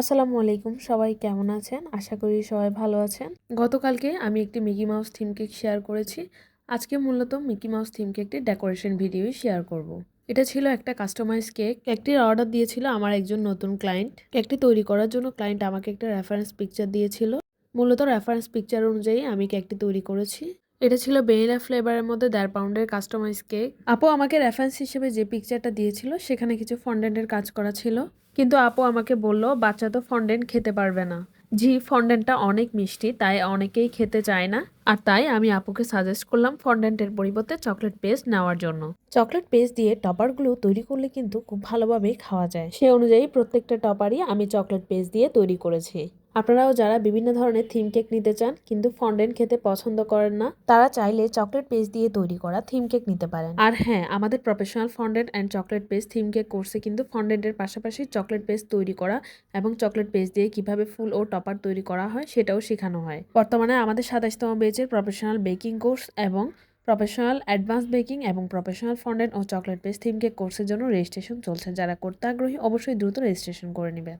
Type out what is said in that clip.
আসসালামু আলাইকুম, সবাই কেমন আছেন? আশা করি সবাই ভালো আছেন। গতকালকে আমি একটি Mickey Mouse theme cake share করেছি। আজকে মূলত মিকি মাউস থিম কেকটি ডেকোরেশন ভিডিওই শেয়ার করব। এটা ছিল একটা কাস্টমাইজ কেক কেকটির অর্ডার দিয়েছিল আমার একজন নতুন ক্লায়েন্ট কেকটি তৈরি করার জন্য ক্লায়েন্ট আমাকে একটা রেফারেন্স পিকচার দিয়েছিল। মূলত রেফারেন্স পিকচার অনুযায়ী আমি কেকটি তৈরি করেছি। এটা ছিল ভ্যানিলা ফ্লেভারের মধ্যে দেড় পাউন্ডের কাস্টমাইজ কেক আপু আমাকে রেফারেন্স হিসেবে যে পিকচারটা দিয়েছিল সেখানে কিছু ফন্ডেন্টের কাজ করা ছিল। কিন্তু আপু আমাকে বলল বাচ্চা তো ফন্ডেন্ট খেতে পারবে না। জি ফন্ডেন্টটা অনেক মিষ্টি তাই অনেকেই খেতে চায় না। আর তাই আমি আপুকে সাজেস্ট করলাম ফন্ডেন্টের পরিবর্তে চকলেট পেস্ট নেওয়ার জন্য। চকলেট পেস্ট দিয়ে টপারগুলো তৈরি করলে কিন্তু খুব ভালোভাবেই খাওয়া যায়। সে অনুযায়ী প্রত্যেকটা টপারই আমি চকলেট পেস্ট দিয়ে তৈরি করেছি। আপনারাও যারা বিভিন্ন ধরনের থিম কেক নিতে চান, কিন্তু ফন্ডেন্ট খেতে পছন্দ করেন না, তারা চাইলে চকলেট পেস্ট দিয়ে তৈরি করা থিম কেক নিতে পারেন। আর হ্যাঁ আমাদের professional fondant and chocolate paste theme cake কোর্সে কিন্তু ফন্ডেন্টের পাশাপাশি চকলেট পেস্ট তৈরি করা এবং চকলেট পেস্ট দিয়ে কীভাবে ফুল ও টপার তৈরি করা হয় সেটাও শেখানো হয়। বর্তমানে আমাদের সাতাশতম বেচের প্রফেশনাল বেকিং কোর্স এবং প্রফেশনাল অ্যাডভান্স বেকিং এবং প্রফেশনাল ফন্ডেন্ট ও চকলেট পেস্ট থিম কেক কোর্সের জন্য রেজিস্ট্রেশন চলছে। যারা করতে আগ্রহী, অবশ্যই দ্রুত রেজিস্ট্রেশন করে নেবেন।